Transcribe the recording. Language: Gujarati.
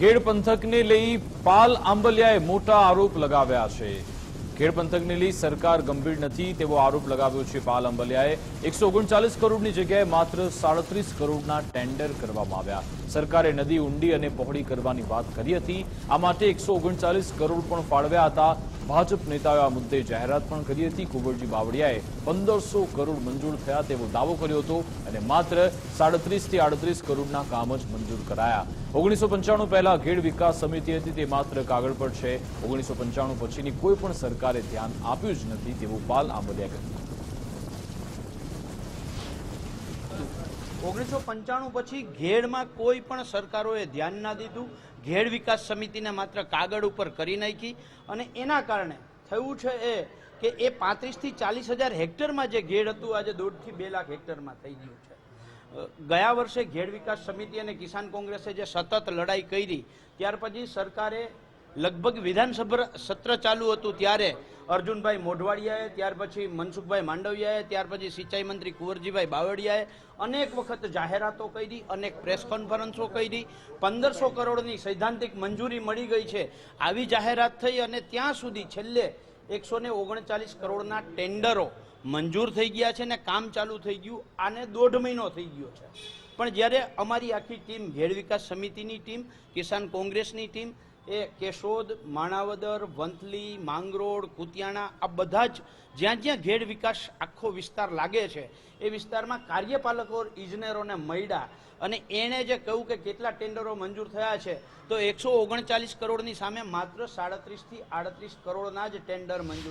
ખેડ પંથકને લઈ પાલ આંબલિયાએ મોટા આરોપ લગાવ્યા છે. ખેડ પંથકને લઈ સરકાર ગંભીર નથી તેવો આરોપ લગાવ્યો છે પાલ આંબલિયાએ. એકસો ઓગણચાલીસ કરોડની જગ્યાએ માત્ર સાડત્રીસ કરોડના ટેન્ડર કરવામાં આવ્યા. સરકારે નદી, ઊંડી અને પહોળી કરવાની વાત કરી હતી. આ માટે એકસો ઓગણચાલીસ કરોડ પણ ફાળવ્યા હતા. ભાજપ નેતાઓએ આ મુદ્દે જાહેરાત પણ કરી હતી. કુંવરજી બાવળિયાએ પંદરસો કરોડ મંજૂર થયા તેવો દાવો કર્યો હતો અને માત્ર સાડત્રીસથી આડત્રીસ કરોડના કામ જ મંજૂર કરાયા. ઓગણીસો પંચાણું પહેલા ખેડ વિકાસ સમિતિ હતી, તે માત્ર કાગળ પર છે. ઓગણીસો પંચાણું પછીની કોઈ પણ સરકારે ધ્યાન આપ્યું જ નથી તેવું પાલ આંબલિયા કહ્યું. ઓગણીસો પંચાણું પછી ઘેડમાં કોઈ પણ સરકારોએ ધ્યાન ના દીધું. ઘેડ વિકાસ સમિતિને માત્ર કાગળ ઉપર કરી નાખી અને એના કારણે થયું છે એ કે એ પાંત્રીસથી ચાલીસ હજાર હેક્ટરમાં જે ઘેડ હતું, આજે દોઢથી બે લાખ હેક્ટરમાં થઈ ગયું છે. ગયા વર્ષે ઘેડ વિકાસ સમિતિ અને કિસાન કોંગ્રેસે જે સતત લડાઈ કરી, ત્યાર પછી સરકારે લગભગ વિધાનસભા સત્ર ચાલુ હતું ત્યારે અર્જુનભાઈ મોઢવાડિયાએ, ત્યાર પછી મનસુખભાઈ માંડવિયાએ, ત્યાર પછી સિંચાઈ મંત્રી કુંવરજીભાઈ બાવળિયાએ અનેક વખત જાહેરાતો કરી, અનેક પ્રેસ કોન્ફરન્સો કરી. પંદરસો કરોડની સૈદ્ધાંતિક મંજૂરી મળી ગઈ છે. આવી જાહેરાત થઈ અને ત્યાં સુધી છેલ્લે એકસો ને ઓગણચાલીસ કરોડના ટેન્ડરો મંજૂર થઈ ગયા છે ને કામ ચાલુ થઈ ગયું, આને દોઢ મહિનો થઈ ગયો છે. પણ જ્યારે અમારી આખી ટીમ ઘેડ વિકાસ સમિતિની ટીમ, કિસાન કોંગ્રેસની ટીમ એ કેશોદ, માણાવદર, વંથલી, માંગરોળ, કુતિયાણા, આ બધા જ જ્યાં જ્યાં ઘેડ વિકાસ આખો વિસ્તાર લાગે છે, એ વિસ્તારમાં કાર્યપાલકો, ઇજનેરોને મળ્યા. અને એણે જે કહ્યું કે કેટલા ટેન્ડરો મંજૂર થયા છે, તો એકસો ઓગણચાલીસ કરોડની સામે માત્ર સાડત્રીસથી આડત્રીસ કરોડના જ ટેન્ડર મંજૂર